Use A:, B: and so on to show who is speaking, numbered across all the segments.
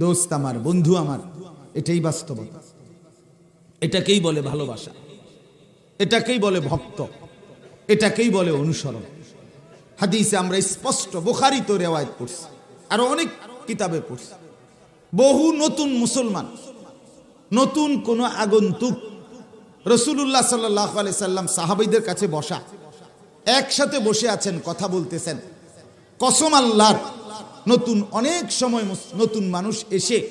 A: দোস্ত আমার, বন্ধু আমার, এটাই বাস্তবতা এটাকেই বলে ভালোবাসা। এটাকেই বলে ভক্ত। এটাকেই বলে অনুসরণ। হাদিসে আমরা স্পষ্ট বোখারি তো রেওয়ায়ত পড়ছি, আরও অনেক কিতাবে পড়ছি। বহু নতুন মুসলমান, নতুন কোন আগন্তুক রসুল্লাহ সাল্লাহ আলি সাল্লাম সাহাবিদের কাছে বসা, একসাথে বসে আছেন, কথা বলতেছেন। কসম আল্লাহর নতুন, অনেক সময় নতুন মানুষ এসে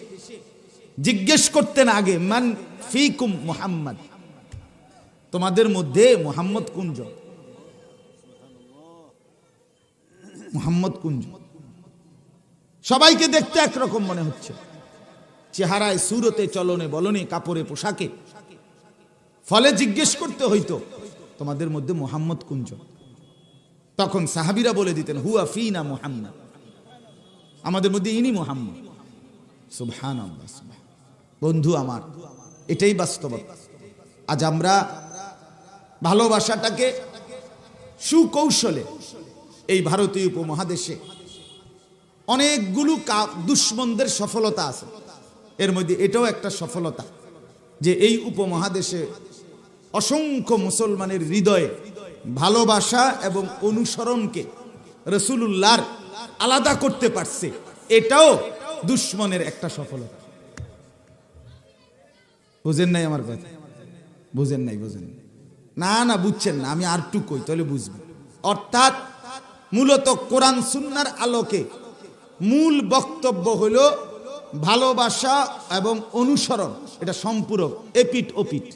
A: জিজ্ঞেস করতেন আগে, মান ফিকুম মুহাম্মদ? তোমাদের মধ্যে মোহাম্মদ কুঞ্জ মোহাম্মদ কুঞ্জ সবাইকে দেখতে একরকম মনে হচ্ছে। চেহারায়, সুরতে, চলনে, বলনে, কাপড়ে, পোশাকে। ফলে জিজ্ঞেস করতে হইতো, তোমাদের মধ্যে মোহাম্মদ কুঞ্জ তখন সাহাবিরা বলে দিতেন, হুয়া ফিনা মোহাম্মদ। আমাদের মধ্যে ইনি মোহাম্মদ। সুবহান বন্ধু আমার, এটাই বাস্তবতা। আজ আমরা ভালোবাসাটাকে সুকৌশলে এই ভারতীয় উপমহাদেশে অনেকগুলো দুশ্মনদের সফলতা আছে। এর মধ্যে এটাও একটা সফলতা যে এই উপমহাদেশে অসংখ্য মুসলমানের হৃদয়ে ভালোবাসা এবং অনুসরণকে রসুলুল্লাহর আলাদা করতে পারছে। এটাও দুশ্মনের একটা সফলতা। বুঝেন নাই আমার কথা? বুঝেন নাই, বুঝেন না না, বুঝছেন না, আমি আর কই, তাহলে বুঝবেন অর্থাৎ মূলত কোরআন সুন্নার আলোকে মূল বক্তব্য হলো ভালোবাসা এবং অনুসরণ। এটা সম্পূরক এপিট ওপিট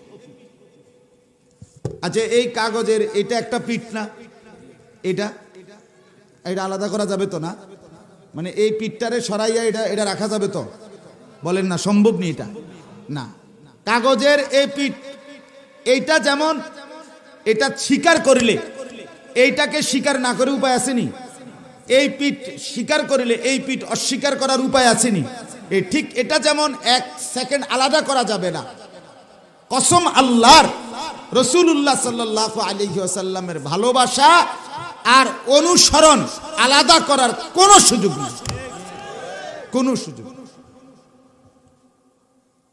A: আচ্ছা এই কাগজের, এটা একটা পিঠ না? এটা? এটা আলাদা করা যাবে তো না? মানে এই পিঠটারে সরাইয়া এটা এটা রাখা যাবে তো? বলেন না, সম্ভব নেই এটা? না। কাগজের এই পিঠ, এইটা যেমন, এটা স্বীকার করিলে, এইটাকে স্বীকার না করে উপায় আসেনি এই পিঠ স্বীকার করিলে, এই পিঠ অস্বীকার করার উপায় আসেনি এই ঠিক এটা যেমন এক সেকেন্ড আলাদা করা যাবে না। কসম আল্লাহর রসুল্লাহ সাল্লাহ আলহিহাসাল্লামের ভালোবাসা আর অনুসরণ আলাদা করার কোনো সুযোগ নেই। কোনো সুযোগ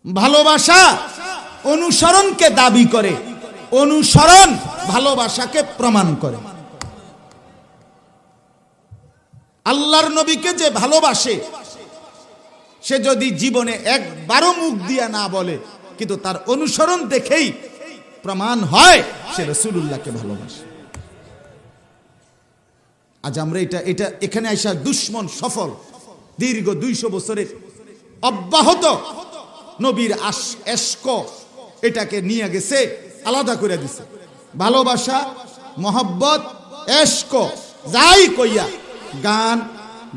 A: ভালোবাসা অনুসরণকে দাবি করে, অনুসরণ ভালোবাসাকে প্রমাণ করে। আল্লাহর নবীকে যে ভালোবাসে, সে যদি জীবনে একবারও মুখ দিয়া না বলে, কিন্তু তার অনুসরণ দেখেই প্রমাণ হয়, সে রসুল্লাহকে ভালোবাসে। আজ আমরা এটা এটা এখানে আসা দুশ্মন সফল। দীর্ঘ দুইশো বছরের অব্যাহত নবীর আশ এস্ক এটাকে নিয়ে গেছে, আলাদা করে দিছে। ভালোবাসা, মহব্বত এস্ক যাই কইয়া, গান,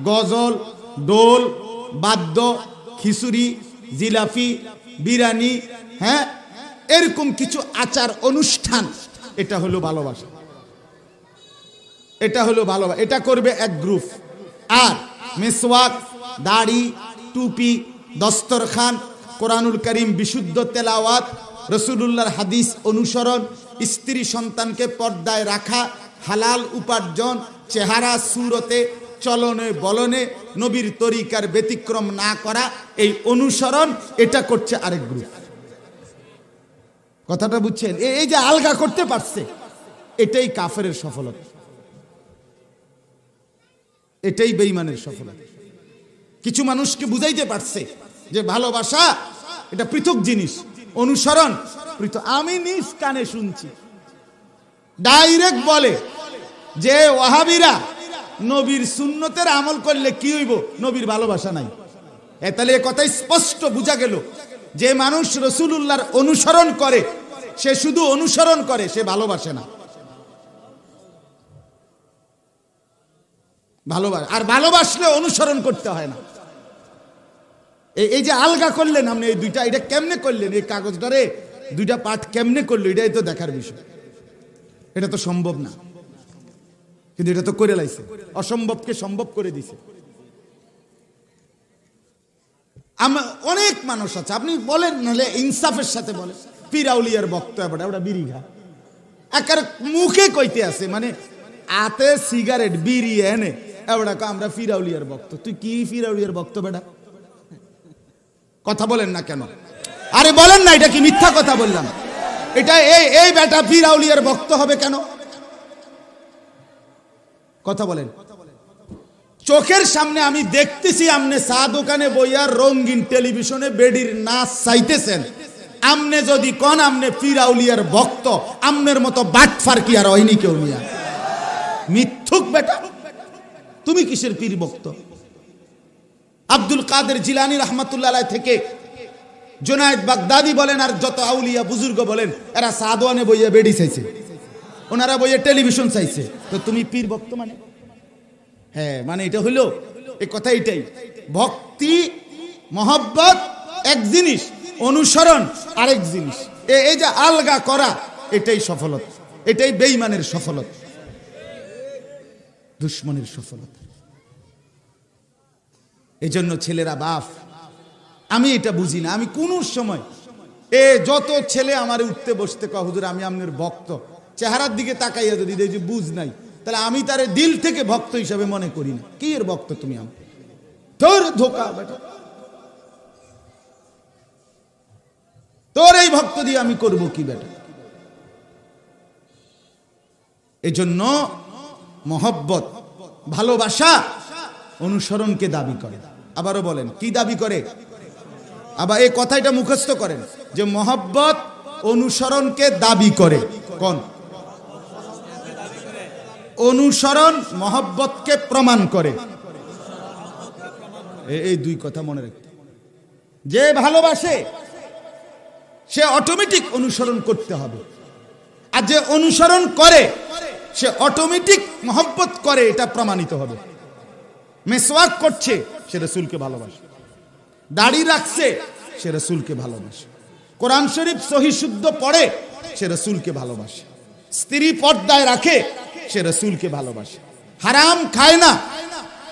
A: গজল ডোল বাদ্য, খিচুড়ি, জিলাপি বিরানি হ্যাঁ এরকম কিছু আচার অনুষ্ঠান, এটা হলো ভালোবাসা। এটা হলো ভালোবাসা এটা করবে এক গ্রুপ আর মেসওয়াক, দাড়ি, টুপি, দস্তরখান, কোরআনুল করিম বিশুদ্ধ তেলাওয়াত, রসুলুল্লাহর হাদিস অনুসরণ, স্ত্রী সন্তানকে পর্দায় রাখা, হালাল উপার্জন, চেহারা, সুরতে, চলনে, বলনে, নবীর তরিকার ব্যতিক্রম না করা, এই অনুসরণ, এটা করছে আরেক গ্রুপ কথাটা বুঝছেন? এই যে আলগা করতে পারছে, এটাই কাফের সফলতা। এটাই বেইমানের সফলতা। কিছু মানুষকে বুঝাইতে পারছে যে ভালোবাসা এটা পৃথক জিনিস, অনুসরণ। পৃথক আমি নিজ কানে শুনছি। ডাইরেক্ট বলে যে ওয়াহাবিরা নবীর সুন্নতের আমল করলে কি হইব? নবীর ভালোবাসা নাই। এ তাহলে এ কথা স্পষ্ট বোঝা গেল যে মানুষ রসুলুল্লাহর অনুসরণ করে, সে শুধু অনুসরণ করে, সে ভালোবাসে না। ভালোবাসে আর ভালোবাসলে অনুসরণ করতে হয় না। এই যে আলগা করলেন আপনি, এই দুইটা এটা কেমনে করলেন? এই কাগজটারে দুইটা পাঠ কেমনে করল? এটাই তো দেখার বিষয়। এটা তো সম্ভব না। কিন্তু এটা তো করে লাইছে। অসম্ভবকে সম্ভব করে দিছে। আমরা অনেক মানুষ আছে। আপনি বলেন, নাহলে ইনসাফের সাথে বলেন। পিরাউলিয়ার বক্তব্য ওটা বিড়ি খা একার মুখে কইতে আছে মানে আতে সিগারেট বিড়ি এনে। আমরা ফিরাউলিয়ার বক্ত তুই কি ফিরাউলিয়ার বক্ত বেটা? কথা বলেন না কেন? আরে বলেন না, এটা কি মিথ্যা কথা বললাম? এটা এই এই বেটা পীর আউলিয়ার ভক্ত হবে কেন? কথা বলেন। চোখের সামনে আমি দেখতেছি আমনে চা দোকানে বইয়ার রঙিন টেলিভিশনে বেডির নাচ চাইতেছেন। আমনে যদি কন, আমনে পীর আউলিয়ার ভক্ত। আমনের মতো বাটফার কি আর হয়নি কেউ মিয়া? মিথ্যুক বেটা। তুমি কিসের পীর ভক্ত আব্দুল কাদের জিলানি রহমতুল্লাহ থেকে জোনায়েদ বাগদাদি বলেন আর যত আউলিয়া বুজুর্গ বলেন, এরা সাদওয়ানে বইয়া বেডি চাইছে। ওনারা বইয়ে টেলিভিশন চাইছে। তো তুমি পীর ভক্ত মানে? হ্যাঁ মানে এটা হইল, এই কথা এটাই। ভক্তি, মহব্বত, এক জিনিস, অনুসরণ, আরেক জিনিস। এ- এই যে আলগা করা, এটাই সফলতা। এটাই বেইমানের সফলতা। দুশ্মনের সফলতা। এই জন্য ছেলেরা, বাপ, আমি এটা বুঝি না। আমি কোন সময় এ যত ছেলে আমার উঠতে বসতে কয়, হুজুর, আমি আপনার ভক্ত। চেহারার দিকে তাকাইয়া যদি দেখি বুঝ নাই, তাহলে আমি তারে দিল থেকে ভক্ত হিসাবে মনে করি না। কি এর ভক্ত তুমি আমার তোর ধোকা তোর এই ভক্ত দিয়ে আমি করব কি, বেটা? এজন্য মহব্বত, ভালোবাসা অনুসরণকে দাবি করে। আবারও বলেন, কি দাবি করে? আবার এই কথাটা মুখস্থ করেন যে মহব্বত অনুসরণকে দাবি করে। কোন? অনুসরণ মহব্বতকে প্রমাণ করে। এই দুই কথা মনে রাখতে। যে ভালোবাসে, সে অটোমেটিক অনুসরণ করতে হবে। আর যে অনুসরণ করে সে অটোমেটিক মহব্বত করে, এটা প্রমাণিত হবে। মেসওয়াক করছে, সে রসুলকে ভালোবাসে। দাড়ি রাখছে, সে রসুলকে ভালোবাসে। কোরআন শরীফ সহি শুদ্ধ পড়ে, সে রসুলকে ভালোবাসে। স্ত্রী পর্দায় রাখে, সে রসুলকে ভালোবাসে। হারাম খায় না,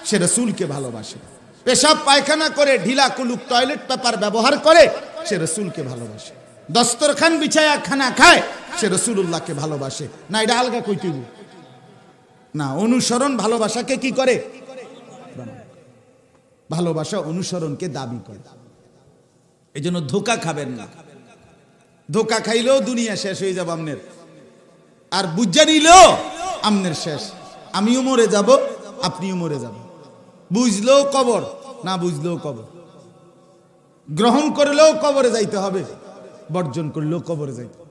A: সে রসুলকে ভালোবাসে। পেশাব পায়খানা করে, ঢিলা কুলুক টয়লেট পেপার ব্যবহার করে, সে রসুলকে ভালোবাসে। দস্তরখান বিছায়া খানা খায়, সে রসুল্লাহকে ভালোবাসে। না, এটা আলগা কইতেইব না, অনুসরণ ভালোবাসাকে কি করে? ভালোবাসা অনুসরণকে দাবি করে। এই জন্য ধোকা খাবেন না। ধোকা খাইলেও দুনিয়া শেষ হয়ে যাবে আমনের। আর বুঝা নিলেও আমনের শেষ। আমিও মরে যাব, আপনিও মরে যাব বুঝলেও কবর, না বুঝলেও কবর। গ্রহণ করলেও কবরে যাইতে হবে। বর্জন করলেও কবরে যাইতে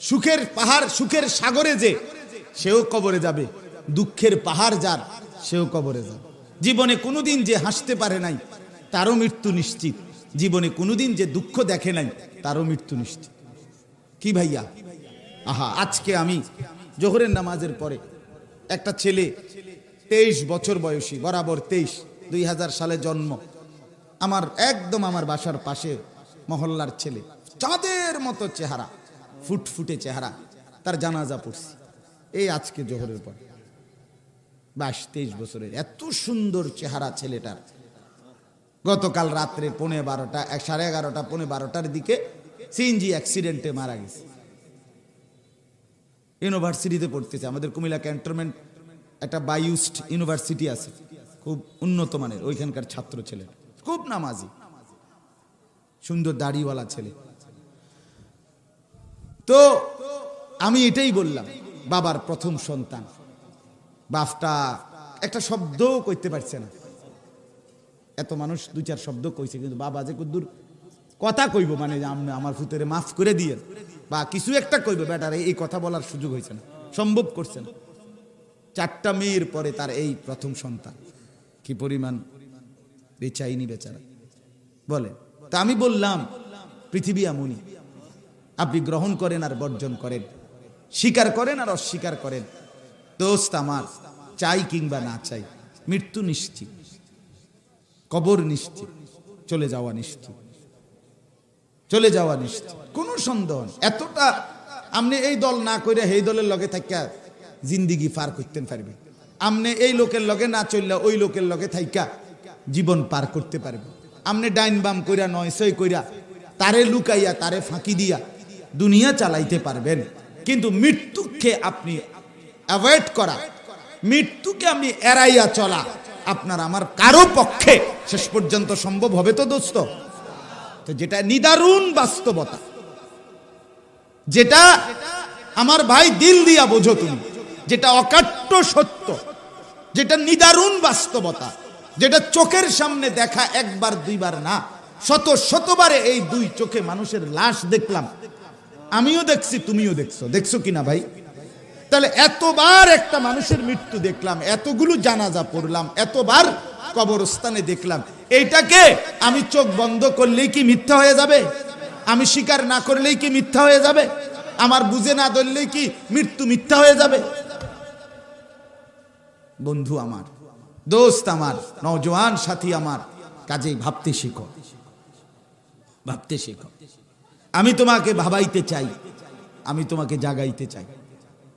A: সুখের পাহাড়, সুখের সাগরে যে, সেও কবরে যাবে। দুঃখের পাহাড় যার, সেও কবরে যাবে। জীবনে কোনোদিন যে হাসতে পারে নাই, তারও মৃত্যু নিশ্চিত। জীবনে কোনোদিন যে দুঃখ দেখে নাই, তারও মৃত্যু নিশ্চিত। কি ভাইয়া? আহা, আজকে আমি জোহরের নামাজের পরে একটা ছেলে, তেইশ বছর বয়সী, বরাবর তেইশ, দুই সালে জন্ম। আমার, একদম আমার বাসার পাশে মহল্লার ছেলে। চাঁদের মতো চেহারা, ফুটফুটে চেহারা, তার জানাজা পড়ছি। এই আজকে জোহরের পর। বাইশ, তেইশ বছরের এত সুন্দর চেহারা ছেলেটার। গতকাল রাত্রে পৌনে বারোটা সাড়ে এগারোটা, পৌনে বারোটার দিকে সিএনজি অ্যাক্সিডেন্টে মারা গেছে। ইউনিভার্সিটিতে পড়তেছে। আমাদের কুমিল্লা ক্যান্টনমেন্ট একটা বায়ুস্ট ইউনিভার্সিটি আছে। খুব উন্নত মানের, ওইখানকার ছাত্র ছেলে। খুব নামাজি। সুন্দর দাড়িওয়ালা ছেলে। তো আমি এটাই বললাম, বাবার প্রথম সন্তান। বাপটা একটা শব্দও কইতে পারছে না। এত মানুষ দুই চার শব্দ কইছে, কিন্তু বাবা যে কুদ্দুর কথা কইব মানে আমার ফুতেরে মাফ করে দিয়ে, বা কিছু একটা কইব বেটার এই কথা বলার সুযোগ হয়েছে না, সম্ভব করছে না। চারটা মেয়ের পরে তার এই প্রথম সন্তান। কি পরিমাণ বেচাইনি বেচারা। বলে, তা আমি বললাম, পৃথিবী এমনই। আপনি গ্রহণ করেন আর বর্জন করেন। স্বীকার করেন আর অস্বীকার করেন। দোস্ত আমার, চাই কিংবা না চাই, মৃত্যু নিশ্চিত। কবর নিশ্চিত। চলে যাওয়া নিশ্চিত। চলে যাওয়া নিশ্চিত। কোনো সন্দেহ এতটা আপনি এই দল না করে এই দলের লগে থাকা জিন্দিগি পার করতেন পারবে। আপনি এই লোকের লগে না চললে ওই লোকের লগে থাইকা জীবন পার করতে পারবে। আপনি ডাইন বাম কইরা নয় সই কইরা তারে লুকাইয়া তারে ফাঁকি দিয়া দুনিয়া চালাইতে পারবেন। কিন্তু মৃত্যুকে আপনি অ্যাভয়েড করা, মৃত্যুকে আপনি এড়াইয়া চলা আপনার আমার কারও পক্ষে শেষ পর্যন্ত সম্ভব হবে তো দোস্ত? তো যেটা নিদারুণ বাস্তবতা, যেটা আমার ভাই দিল দিয়া বোঝো তুমি, যেটা অকাট্য সত্য, যেটা নিদারুণ বাস্তবতা, যেটা চোখের সামনে দেখা একবার দুইবার না, শত শতবারে এই দুই চোখে মানুষের লাশ দেখলাম। আমিও দেখছি, তুমিও দেখছ। দেখছ কিনা ভাই? তাহলে এতবার একটা মানুষের মৃত্যু দেখলাম, এতগুলো জানাজা পড়লাম, এতবার কবরস্থানে দেখলাম। এইটাকে আমি চোখ বন্ধ করলেই কি মিথ্যা হয়ে যাবে? আমি স্বীকার না করলেই কি মিথ্যা হয়ে যাবে? আমার বুঝে না ধরলেই কি মৃত্যু মিথ্যা হয়ে যাবে? বন্ধু আমার, দোস্ত আমার নজওয়ান সাথী আমার, কাজেই ভাবতে শিখো। ভাবতে শিখো। আমি তোমাকে ভাবাইতে চাই। আমি তোমাকে জাগাইতে চাই।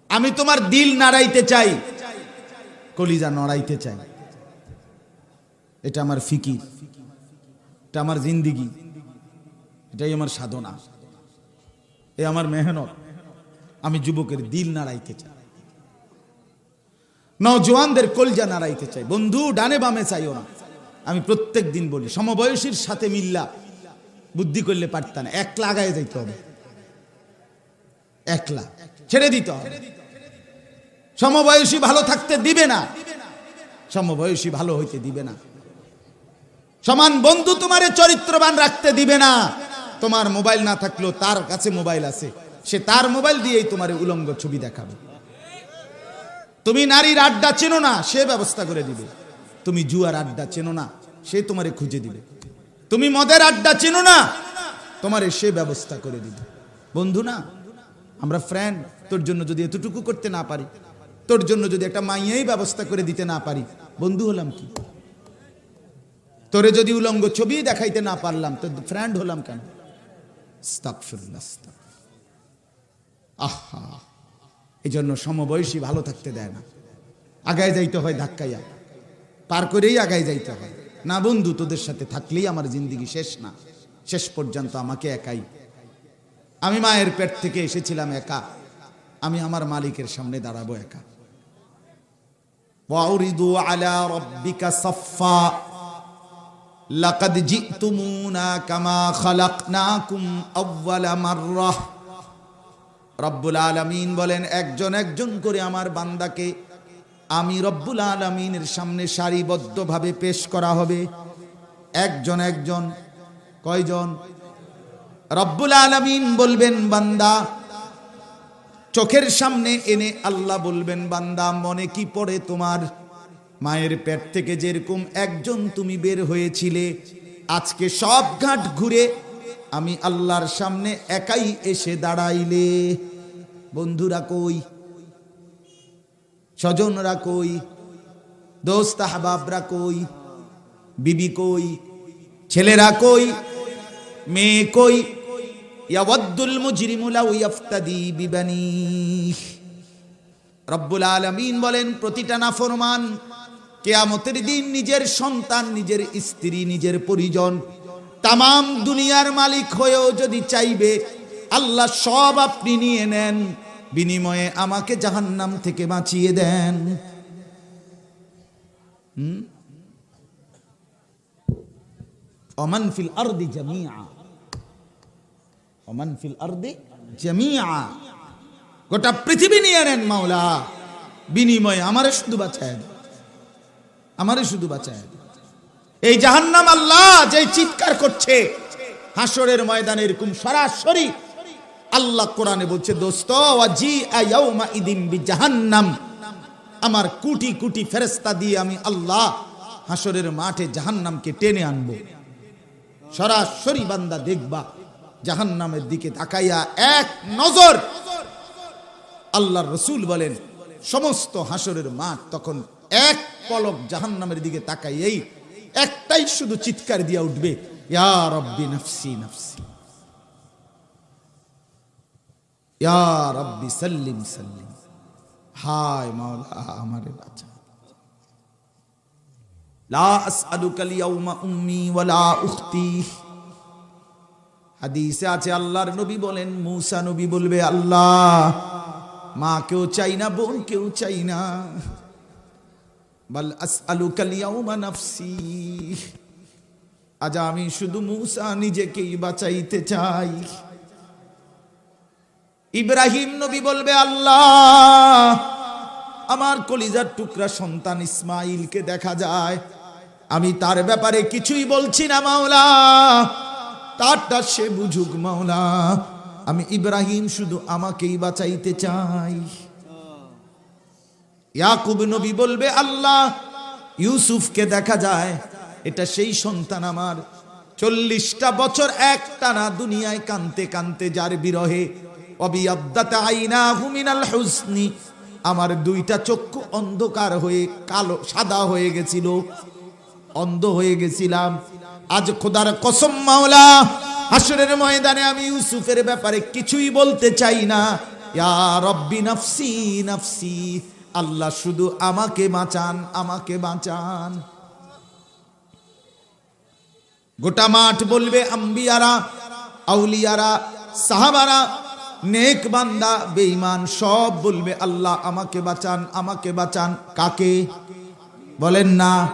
A: আমি তোমার দিল নাড়াইতে চাই। কলিজা নড়াইতে চাই। এটা আমার ফিকির। এটা আমার জিন্দিগি। এটাই আমার সাধনা। এ আমার মেহনত। আমি যুবকের দিল নাড়াইতে চাই। নজওয়ানদের কলজা নাড়াইতে চাই। বন্ধু, ডানে বামে চাইও না। আমি প্রত্যেক দিন বলি, সমবয়সীর সাথে মিল্লা। বুদ্ধি করলে পারতাম না। একলা আগায় যাইতে হবে। একলা। ছেড়ে দিতে সমবয়সী ভালো থাকতে দিবে না। সমবয়সী ভালো হইতে দিবে না। সমান বন্ধু তোমারে চরিত্রবান রাখতে দিবে না। তোমার মোবাইল না থাকলেও তার কাছে মোবাইল আছে। সে তার মোবাইল দিয়েই তোমার উলঙ্গ ছবি দেখাবে। তুমি নারীর আড্ডা চেনো না, সে ব্যবস্থা করে দিবে। তুমি জুয়ার আড্ডা চেনো না, সে তোমারে খুঁজে দিবে। তুমি মদের আড্ডা চেনো না? তোমার সে ব্যবস্থা করে দিবে। বন্ধু না, আমরা ফ্রেন্ড তোর জন্য যদি এতটুকু করতে না পারি, তোর জন্য যদি একটা মাইয়াই ব্যবস্থা করে দিতে না পারি, বন্ধু হলাম কি? তোরে যদি উলঙ্গ ছবি দেখাইতে না পারলাম, তো ফ্রেন্ড হলাম কেন। আহা এই জন্য সমবয়সী ভালো থাকতে দেয় না। আগায় যাইতে হয় ধাক্কাইয়া। পার করেই আগায় যাইতে হয়। না বন্ধু, তোদের সাথে থাকলেই আমার জিন্দিগি শেষ না। শেষ পর্যন্ত আমাকে একাই। আমি মায়ের পেট থেকে এসেছিলাম একা। আমি আমার মালিকের সামনে দাঁড়াবো একা। ওয়াউরিদু আলা রব্বিকা রব্বুল আলামিন বলেন, একজন একজন করে আমার বান্দাকে আমি রব্বুল আলমিনের সামনে সারিবদ্ধভাবে পেশ করা হবে। একজন একজন, কয়জন? রব্বুল আলমিন বলবেন, বান্দা, চোখের সামনে এনে আল্লাহ বলবেন, বান্দা, মনে কি পড়ে তোমার? মায়ের পেট থেকে যেরকম একজন তুমি বের হয়েছিলে, আজকে সব ঘাট ঘুরে আমি আল্লাহর সামনে একাই এসে দাঁড়াইলে। বন্ধুরা কই? স্বজনরা কই? দোস্ত আহবাবরা কই? বিবি কই? ছেলেরা কই? মেয়ে কই? ইয়াওয়াদ্দুল মুজরিমু লাউ ইয়াফতাদি বিবানিহ রব্বুল আলামিন বলেন, প্রতিটা নাফরমান কেয়ামতের দিন নিজের সন্তান, নিজের স্ত্রী, নিজের পরিজন, তামাম দুনিয়ার মালিক হয়েও যদি চাইবে, আল্লাহ সব আপনি নিয়ে নেন। বিনিময়ে আমাকে জাহান্নাম থেকে বাঁচিয়ে দেন। আরদি জামিয়া। আরদি জামিয়া। গোটা পৃথিবী নিয়ে নেন মাওলা। বিনিময়ে আমারে শুধু বাঁচায়। আমারে শুধু বাঁচায়। এই জাহান্নাম আল্লাহ যে চিৎকার করছে হাসরের ময়দানে এরকম সরাসরি আল্লাহ কোরআনে বলছে, দোস্ত জাহান্নাম আমার কুটি কুটি ফেরেস্তা দিয়ে আমি আল্লাহ হাসরের মাঠে জাহান্নামকে টেনে আনব। সরাসরি বান্দা দেখবা, জাহান্নামের দিকে তাকাইয়া এক নজর আল্লাহর রসুল বলেন, সমস্ত হাসরের মাঠ তখন এক পলক জাহান্নামের দিকে তাকাইয়েই একটাই শুধু চিৎকার দিয়া উঠবে, ইয়া রব্বি নফসি নফসি। ইয়া রব্বি সাল্লিম সাল্লিম। হায় মাওলা, আমারে বাঁচা। লা আসআলুকা আল-ইয়াওমা উম্মি ওয়ালা উখতি। হাদিসে আছে, আল্লাহর নবী বলেন, মূসা নবী বলবে, আল্লাহ, মা কেউ চাই না, বোন কেউ চাই না। বল আসআলুকা আল-ইয়াওমা নাফসি। আজ আমি শুধু মুসা নিজেকেই বাঁচাইতে চাই। ইব্রাহিম নবী বলবে, আল্লাহ, আমার কলিজার টুকরা সন্তান ইসমাইলকে দেখা যায়। আমি তার ব্যাপারে কিছুই বলছি না, মাওলা। তারটা সে বুঝুক, মাওলা। আমি ইব্রাহিম শুধু আমাকেই বাঁচাইতে চাই। ইয়াকুব নবী বলবে, আল্লাহ, ইউসুফকে দেখা যায়। এটা সেই সন্তান আমার। চল্লিশটা বছর একটানা দুনিয়ায় কানতে কানতে যার বিরহে অবিয়াব্দাতে আইনা হুমিনাল হুসনি। আমার দুইটা চক্ষু অন্ধকার হয়ে কালো, সাদা হয়ে গেছিল। অন্ধ হয়ে গেছিলাম। আজ খোদার কসম মাওলা হাসরের ময়দানে আমি ইউসুফের ব্যাপারে কিছুই বলতে চাই না। ইয়া রব্বি নাফসি নাফসি, আল্লাহ শুধু আমাকে বাঁচান আমাকে বাঁচান। গোটা মাঠ বলবে আম্বিয়ারা, আউলিয়ারা, সাহাবারা নেক বান্দা, বেঈমান, সব বলবে, আল্লাহ, আমাকে বাঁচান আমাকে বাঁচান। কাকে? বলেন না,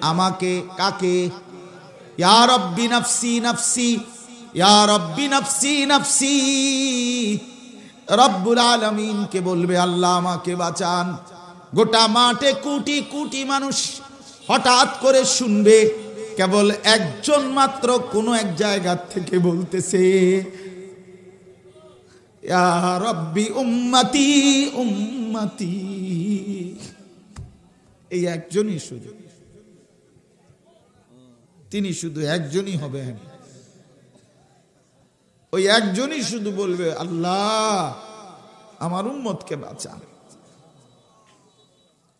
A: আমাকে কাকে? ইয়া রব্বি নাফসি নাফসি, ইয়া রব্বি নাফসি নাফসি। রব্বুল আলমিনকে বলবে, আল্লাহ, আমাকে বাঁচান। গোটা মাঠে কোটি কোটি মানুষ হঠাৎ করে শুনবে, কেবল একজন মাত্র কোন এক জায়গা থেকে বলতেছে রব্বি উম্মতি উম্মতি। এই একজনই শুধু। তিনি শুধু একজনই হবেন। ওই একজনই শুধু বলবে, আল্লাহ, আমার উম্মতকে বাঁচান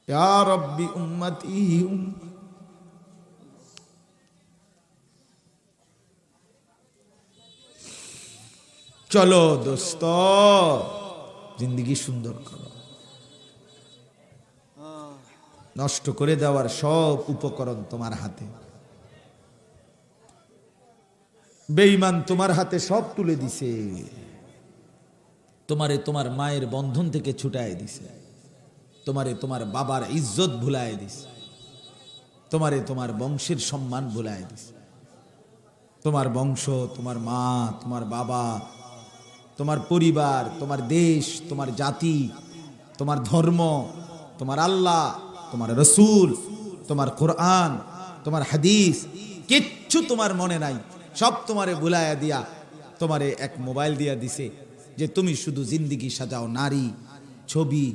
A: ইয়া রব্বি উম্মতি, উম- চলো দোস্ত, জিন্দগি সুন্দর করো। নষ্ট করে দেওয়ার সব উপকরণ তোমার হাতে। বেঈমান তোমার হাতে সব তুলে দিছে। তোমারে তোমার মায়ের বন্ধন থেকে ছুটায় দিছে। তোমারে তোমার বাবার ইজ্জত ভুলায় দিছে। তোমারে তোমার বংশের সম্মান ভুলায় দিছে। তোমার বংশ, তোমার মা, তোমার বাবা তোমার পরিবার, তোমার দেশ, তোমার জাতি, তোমার ধর্ম, তোমার আল্লাহ, তোমার রসুল, তোমার কোরআন, তোমার হাদিস, কিচ্ছু তোমার মনে নাই। সব তোমারে ভুলাইয়া দিয়া, তোমারে এক মোবাইল দিয়া দিছে যে তুমি শুধু জিন্দিগি সাজাও নারী, ছবি,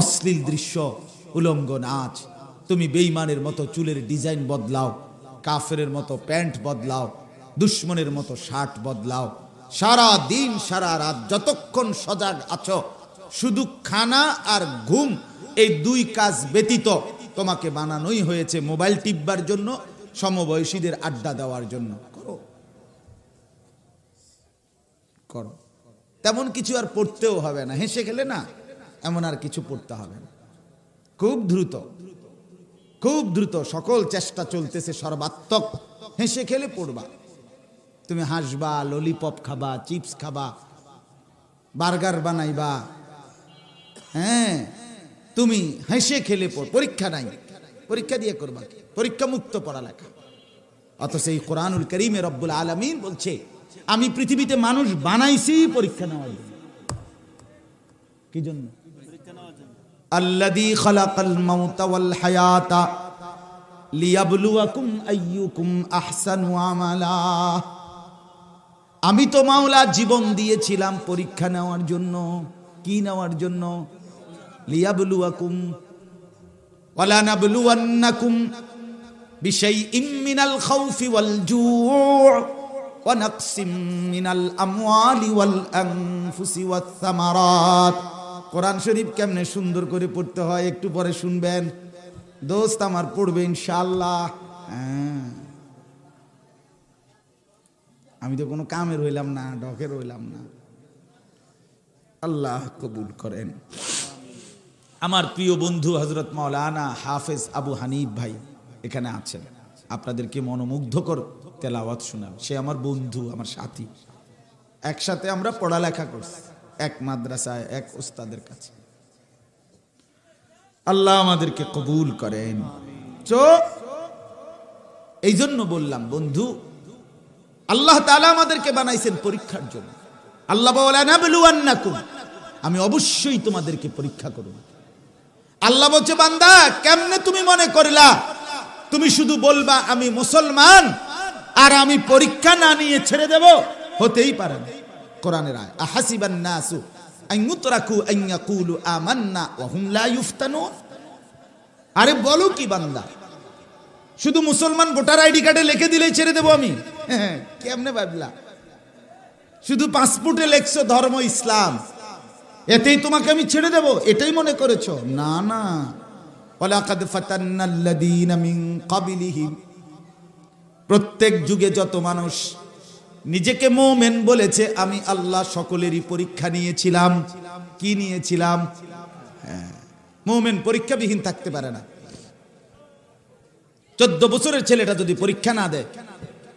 A: অশ্লীল দৃশ্য, উলঙ্গ নাচ, তুমি বেইমানের মতো চুলের ডিজাইন বদলাও, কাফেরের মতো প্যান্ট বদলাও, দুশ্মনের মতো শার্ট বদলাও সারা দিন, সারা রাত যতক্ষণ সজাগ আছো, শুধু খানা আর ঘুম, এই দুই কাজ ব্যতীত তোমাকে বানানোই হয়েছে মোবাইল টিপবার জন্য, সমবয়সীদের আড্ডা দেওয়ার জন্য। করো। তেমন কিছু আর পড়তেও হবে না। হেসে খেলে না, এমন আর কিছু পড়তে হবে না। খুব দ্রুত খুব দ্রুত, সকল চেষ্টা চলতেছে সর্বাত্মক। হেসে খেলে পড়বা। তুমি হাসবা ললিপপ খাবা চিপস খাবা বার্গার বানাইবা। হ্যাঁ তুমি হেসে খেলে পড় পরীক্ষা নাই। পরীক্ষা দিয়ে করবা পরীক্ষা মুক্ত পড়ালেখা। অথচ এই কোরআনুল করিমে রব্বুল আলমিন বলছে, আমি পৃথিবীতে মানুষ বানাইছি, পরীক্ষা নেওয়ার জন্য। কি জন্য? আল্লাযী খালাকাল মাউতা আমি তো মাওলা জীবন দিয়েছিলাম পরীক্ষা নেওয়ার জন্য। কি নেওয়ার জন্য? লিয়াবলুয়াকুম ওয়ালা নাবলুয়ান্নাকুম বিশাইইম মিনাল খাউফি ওয়াল জু' ওয়া নাকসিম মিনাল আমওয়ালি ওয়াল আনফুসি ওয়াস সামারাত। কোরআন শরীফ কেমনে সুন্দর করে পড়তে হয় একটু পরে শুনবেন। দোস্ত আমার পড়বে ইনশাআল্লাহ। হ্যাঁ। আমি তো কোনো কামের হইলাম না, ডকের হইলাম না। আল্লাহ কবুল করেন। আমার প্রিয় বন্ধু হজরত মাওলানা হাফেজ আবু হানিফ ভাই এখানে আছেন। আপনাদেরকে মনোমুগ্ধকর তেলাওয়াত শোনাব। সে আমার বন্ধু, আমার সাথী। একসাথে আমরা পড়ালেখা করছি, এক মাদ্রাসায়, এক ওস্তাদের কাছে। আল্লাহ আমাদেরকে কবুল করেন। চোখ এই জন্য বললাম, বন্ধু আল্লাহ তাআলা আমাদেরকে বানাইছেন পরীক্ষার জন্য। আল্লাহ বলেন আমি অবশ্যই তোমাদেরকে পরীক্ষা করব। আল্লাহ বলছে, বান্দা, কেমনে তুমি মনে করলা? তুমি শুধু বলবা, আমি মুসলমান, আর আমি পরীক্ষা না নিয়ে ছেড়ে দেব? হতেই পারে না। কোরআনের আয় আমান্না আরে বলো কি বান্দা শুধু মুসলমান ভোটার আইডি কার্ডে লিখে দিলেই ছেড়ে দেবো আমি। হ্যাঁ, কেমনে ভাবলা? শুধু পাসপোর্টে লেখছো ধর্ম ইসলাম। এতেই তোমাকে আমি ছেড়ে দেব এটাই মনে করেছ? না না। ওয়ালাকাদ ফাতান্নাল্লাযীনা মিন ক্বাবলিহিম প্রত্যেক যুগে যত মানুষ নিজেকে মোমেন বলেছে আমি আল্লাহ সকলেরই পরীক্ষা নিয়েছিলাম। কি নিয়েছিলাম? হ্যাঁ মোমেন পরীক্ষাবিহীন থাকতে পারে না। চোদ্দ বছরের ছেলেটা যদি পরীক্ষা না দেয়,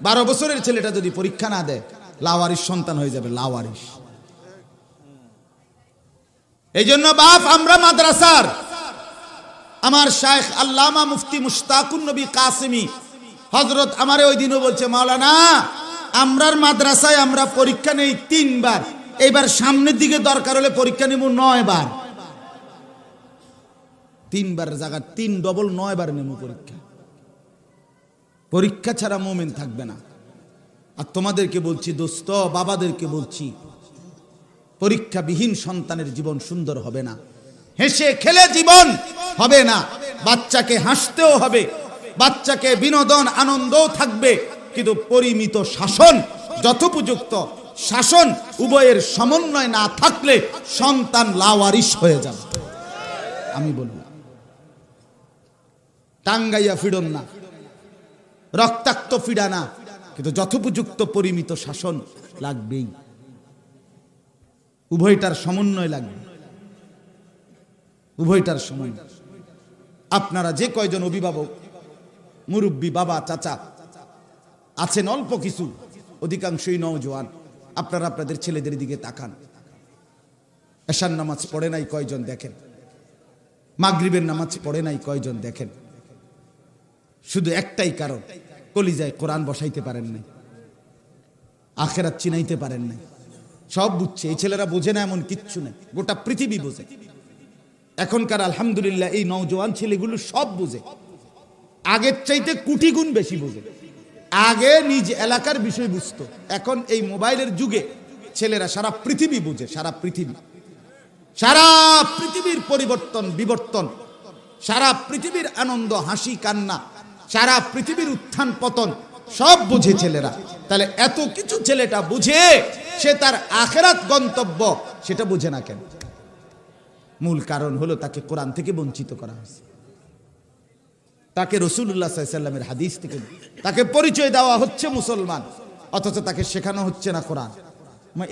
A: বারো বছরের ছেলেটা যদি পরীক্ষা না দেয় লাওয়ারিস সন্তান হয়ে যাবে লাওয়ারিস এই জন্য বাপ, আমরা মাদ্রাসার আমার শায়েখ আল্লামা মুফতি মুশতাকুন নবী কাসিমি হজরত আমারে ওই দিনও বলছে, মাওলানা, আমরার মাদ্রাসায় আমরা পরীক্ষা নেই তিনবার। এইবার সামনের দিকে দরকার হলে পরীক্ষা নেব নয় বার তিনবার জায়গা, তিন ডবল নয় বার নেব পরীক্ষা। পরীক্ষা ছাড়া মোমেন থাকবে না। আর তোমাদেরকে বলছি দোস্ত, বাবাদেরকে বলছি, পরীক্ষাবিহীন সন্তানের জীবন সুন্দর হবে না। হেসে খেলে জীবন হবে না। বাচ্চাকে হাসতেও হবে, বাচ্চাকে বিনোদন আনন্দও থাকবে, কিন্তু পরিমিত শাসন, যথোপযুক্ত শাসন উভয়ের সমন্বয় না থাকলে সন্তান লাওয়ারিস হয়ে যাবে। আমি বলব টাঙ্গাইয়া ফিরন না। রক্তাক্ত ফিডা না কিন্তু যথোপযুক্ত পরিমিত শাসন লাগবেই। উভয়টার সমন্বয় লাগবে। উভয়টার সমন্বয়। আপনারা যে কয়জন অভিভাবক, মুরব্বী, বাবা, চাচা আছেন অল্প কিছু, অধিকাংশই নওজোয়ান। আপনারা আপনাদের ছেলেদের দিকে তাকান। এশার নামাজ পড়ে নাই কয়জন দেখেন? মাগরিবের নামাজ পড়ে নাই কয়জন দেখেন? শুধু একটাই কারণ। কলিজায় কোরআন বসাইতে পারেন নাই। আখেরাত চিনাইতে পারেন নাই। সব বুঝছে, এই ছেলেরা বোঝে না এমন কিচ্ছু নেই। গোটা পৃথিবী বোঝে। এখনকার আলহামদুলিল্লাহ এই নওজোয়ান ছেলেগুলো সব বোঝে। আগের চাইতে কুটি গুণ বেশি বোঝে। আগে নিজ এলাকার বিষয় বুঝতো। এখন এই মোবাইলের যুগে ছেলেরা সারা পৃথিবী বুঝে, সারা পৃথিবী। সারা পৃথিবীর পরিবর্তন, বিবর্তন। সারা পৃথিবীর আনন্দ, হাসি, কান্না। সারা পৃথিবীর উত্থান পতন সব বুঝে ছেলেরা। তাহলে এত কিছু ছেলেটা বুঝে সে তার আখেরাত গন্তব্য, সেটা বুঝে না কেন? মূল কারণ হলো তাকে কোরআন থেকে বঞ্চিত করা হয়েছে। তাকে রসুল্লাহ সাল্লামের হাদিস থেকে, তাকে পরিচয় দেওয়া হচ্ছে মুসলমান, অথচ তাকে শেখানো হচ্ছে না কোরআন।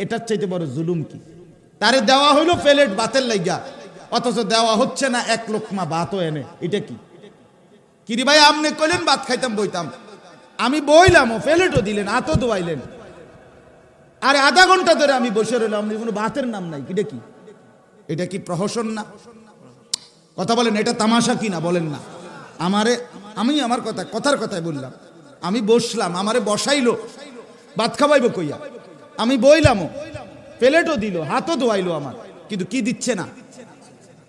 A: এটার চাইতে বড় জুলুম কি? তারে দেওয়া হইল প্লেট বাতের লাইগা, অথচ দেওয়া হচ্ছে না এক লোকমা বাতও এনে। এটা কি? কিরি ভাই, আপনি কইলেন ভাত খাইতাম, বইতাম। আমি বইলাম, ও প্লেটও দিলেন আতো দোয়াইলেন আরে আধা ঘণ্টা ধরে আমি বসে রইলাম, আপনি কোনো বাতের নাম নাই, এটা কি? এটা কি প্রহসন না? কথা বলেন, এটা তামাশা কি না, বলেন না। আমারে, আমি আমার কথা, কথার কথাই বললাম। আমি বসলাম, আমারে বসাইলো। ভাত খাওয়াইবো কইয়া। আমি বইলামও প্লেটও দিল, হাতও ধোয়াইলো আমার, কিন্তু কি দিচ্ছে না?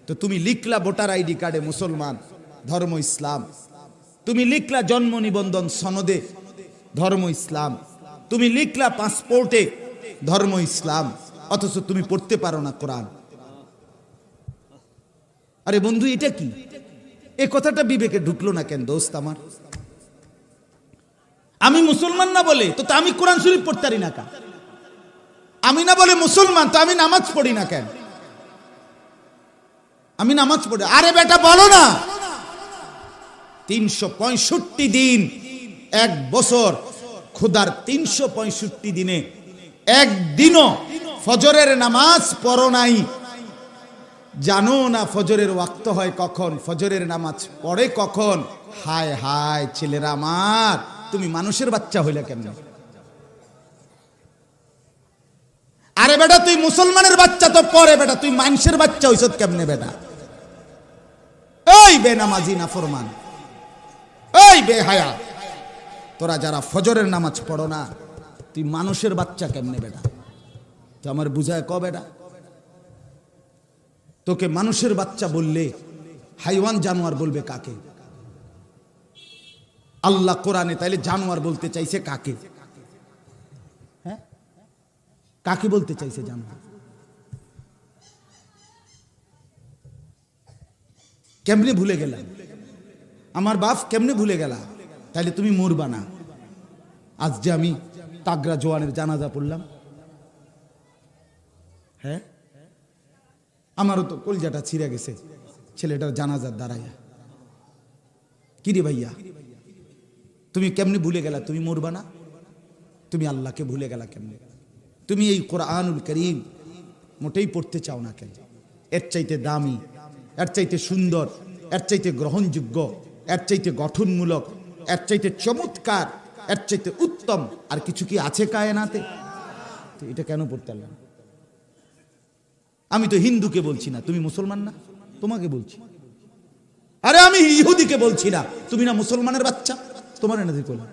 A: তো তুমি লিখলা ভোটার আইডি কার্ডে মুসলমান, ধর্ম ইসলাম। তুমি লিখলা জন্ম নিবন্ধন সনদে ধর্ম ইসলাম। তুমি লিখলা পাসপোর্টে ধর্ম ইসলাম, অথচ তুমি পড়তে পারো না কোরআন। আরে বন্ধু, এটা কি? এ কথাটা বিবেকে ঢুকলো না কেন, দোস্ত আমার? আমি মুসলমান না বলে, তো আমি কোরআন শরীফ পড়তে পারি না কেন? আমি না বলে মুসলমান, তো আমি নামাজ পড়ি না কেন? আমি নামাজ পড়ি। আরে বেটা, বলো না! তিনশো পঁয়ষট্টি দিন, এক বছর। খুদার তিনশো পঁয়ষট্টি দিনে একদিনও ফজরের নামাজ পড়ো নাই। জানো না ফজরের ওয়াক্ত হয় কখন? ফজরের নামাজ পড়ে কখন? হায় হায়, ছেলেরা আমার, তুমি মানুষের বাচ্চা হইলে কেমন? আরে বেটা, তুই মুসলমানের বাচ্চা তো পরে বেটা, তুই মানুষের বাচ্চা হইস কেমনে বেটা? ওই বে নামাজি না ফরমান ওই বে হায়া তোরা যারা ফজরের নামাজ পড়ো না, তুই মানুষের বাচ্চা কেমনে বেটা? তো আমার বুঝায় ক বেটা? তোকে মানুষের বাচ্চা বললে হাইওয়ান জানোয়ার বলবে কাকে? আল্লাহ কোরআনে তাইলে জানোয়ার বলতে চাইছে কাকে? হ্যাঁ? কাকে বলতে চাইছে জানোয়ার? কেমনে ভুলে গেলাম? আমার বাপ কেমনে ভুলে গেলা? তাইলে তুমি মরবা না। আজ যে আমি তাগরা জোয়ানের জানাজা পড়লাম। হ্যাঁ? আমারও তো কলজাটা ছিঁড়ে গেছে, ছেলেটার জানাজার দাঁড়াইয়া কিরে ভাইয়া? তুমি কেমনে ভুলে গেলা? তুমি মরবা না? তুমি আল্লাহকে ভুলে গেলা কেমনে? তুমি এই কোরআনুল করিম মোটেই পড়তে চাও না কেন? এর চাইতে দামি, এর চাইতে সুন্দর, এর চাইতে গ্রহণযোগ্য এর চাইতে গঠনমূলক, এর চাইতে চমৎকার, এর চাইতে উত্তম আর কিছু কি আছে কায়নাতে? তো এটা কেন পড়তে পারলাম আমি তো হিন্দুকে বলছি না, তুমি মুসলমান না? তোমাকে বলছি। আরে আমি ইহুদিকে বলছি না, তুমি না মুসলমানের বাচ্চা? তোমার এনাদের কোলে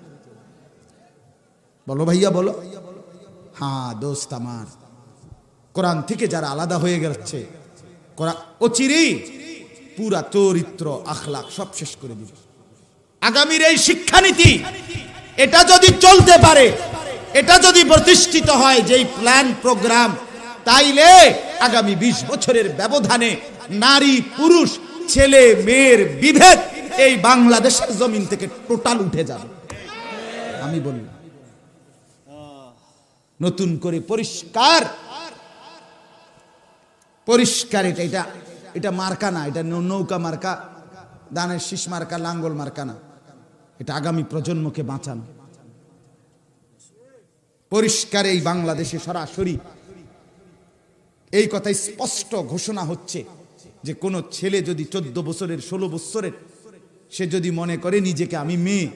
A: বলো ভাইয়া, বলো। হ্যাঁ দোস্ত আমার। কোরআন থেকে যারা আলাদা হয়ে গেছে, কোরআন অচিরেই পুরা চরিত্র আখলাক সব শেষ করে দিবে। আগামীর এই শিক্ষানীতি, এটা যদি চলতে পারে, এটা যদি প্রতিষ্ঠিত হয়, যেই প্ল্যান, প্রোগ্রাম, তাইলে আগামী ২০ বছরের ব্যবধানে নারী, পুরুষ, ছেলে, মেয়ের বিভেদ এই বাংলাদেশের জমিন থেকে টোটাল উঠে যাবে। আমি বলি, নতুন করে পরিষ্কার পরিষ্কার এটা এটা এটা মার্কা না, এটা নৌকা মার্কা, দানের শীষ মার্কা, লাঙ্গল মার্কা না। এটা আগামী প্রজন্মকে বাঁচানো। পরিষ্কার এই বাংলাদেশে সরাসরি এই কথাই স্পষ্ট ঘোষণা হচ্ছে যে কোনো ছেলে যদি চোদ্দ বছরের, ষোলো বছরের, সে যদি মনে করে নিজেকে আমি মেয়ে,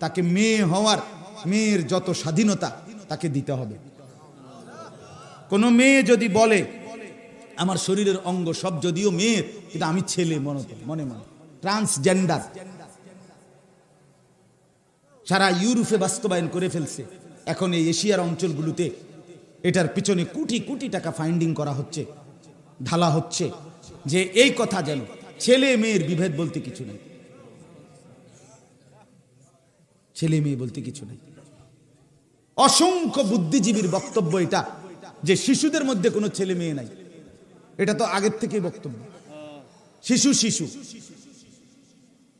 A: তাকে মেয়ে হওয়ার, মেয়ের যত স্বাধীনতা, তাকে দিতে হবে। কোনো মেয়ে যদি বলে আমার শরীরের অঙ্গ সব যদিও মেয়ের, কিন্তু আমি ছেলে মনে মনে মনে। ট্রান্সজেন্ডার সারা ইউরোপে বাস্তবায়ন করে ফেলছে। এখন এই এশিয়ার অঞ্চলগুলোতে এটার পিছনে কোটি কোটি টাকা ফাইন্ডিং করা হচ্ছে, ঢালা হচ্ছে, যে এই কথা যেন ছেলে মেয়ের বিভেদ বলতে কিছু নেই। ছেলে মেয়ে বলতে কিছু নেই। অসংখ্য বুদ্ধিজীবীর বক্তব্য এটা, যে শিশুদের মধ্যে কোনো ছেলে মেয়ে নাই। এটা তো আগের থেকেই বক্তব্য। শিশু শিশু।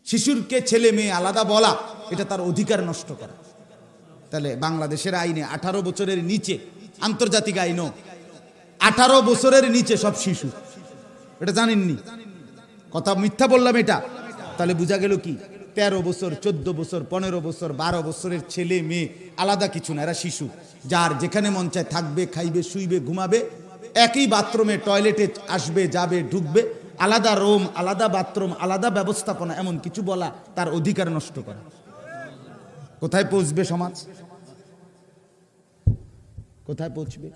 A: শিশুরকে ছেলে মেয়ে আলাদা বলা, এটা তার অধিকার নষ্ট করা। তাহলে বাংলাদেশের আইনে আঠারো বছরের নিচে, আন্তর্জাতিক আইনও আঠারো বছরের নিচে সব শিশু। এটা জানেননি? কথা মিথ্যা বললাম এটা। তাহলে বোঝা গেল কি? তেরো বছর, চোদ্দ বছর, পনেরো বছর, বারো বছরের ছেলে মেয়ে, আলাদা কিছু না, এরা শিশু। যার যেখানে মন চায় থাকবে, খাইবে, শুইবে, ঘুমাবে একই বাথরুমে টয়লেটে আসবে, যাবে, ঢুকবে, আলাদা রুম আলাদা বাথরুম আলাদা ব্যবস্থাপনা, এমন কিছু বলা তার অধিকার নষ্ট করা। কোথায় পৌঁছবে সমাজ? কোথায় পৌঁছবে?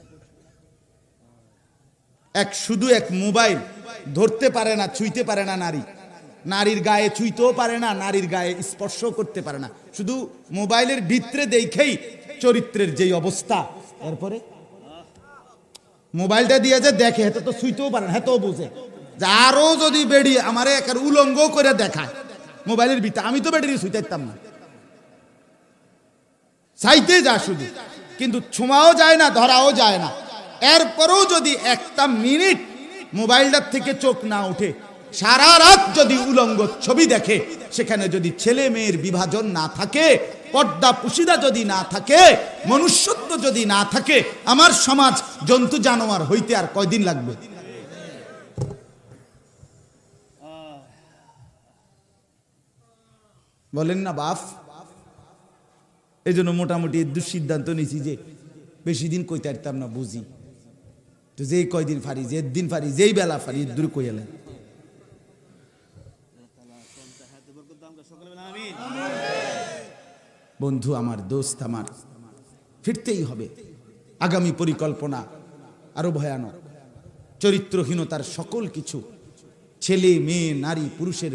A: এক, শুধু এক মোবাইল ধরতে পারে না, ছুঁইতে পারে না নারী। নারীর গায়ে ছুঁইতেও পারে না, নারীর গায়ে স্পর্শ করতে পারে না। শুধু মোবাইলের ভিতরে দেখেই চরিত্রের যেই অবস্থা, এরপরে মোবাইলটা দিয়ে যে দেখে হেতে তো ছুঁইতেও পারে না, হেতেও বুঝে। যে আরও যদি বেড়ি আমারে একের উলঙ্গ করে দেখায়, মোবাইলের ভিতরে, আমি তো বেড়ি ছুঁইতাম না। চাইতে যা শুধু, কিন্তু ছোঁয়াও যায় না, ধরাও যায় না। এরপরেও যদি একটা মিনিট মোবাইলটার থেকে চোখ না উঠে, সারা রাত যদি উলঙ্গ ছবি দেখে, সেখানে যদি ছেলে মেয়ের বিভাজন না থাকে, পর্দা পুশিদা যদি না থাকে, মনুষ্যত্ব যদি না থাকে, আমার সমাজ জন্তু জানোয়ার হইতে আর কয়দিন লাগবে? বলেন না বাপ। এই জন্য মোটামুটি দুঃসিদ্ধান্ত নিয়েছি যে বেশি দিন কইতে পারতাম না, বুঝি। তো যেই কয়দিন ফারি যে দিন ফারি, যেই বেলা ফারি দূর কই এলেন বন্ধু, আমার দোস্ত আমার ফিরতেই হবে। আগামী পরিকল্পনা আরও ভয়ানক। চরিত্রহীনতার সকল কিছু ছেলে মেয়ে নারী পুরুষের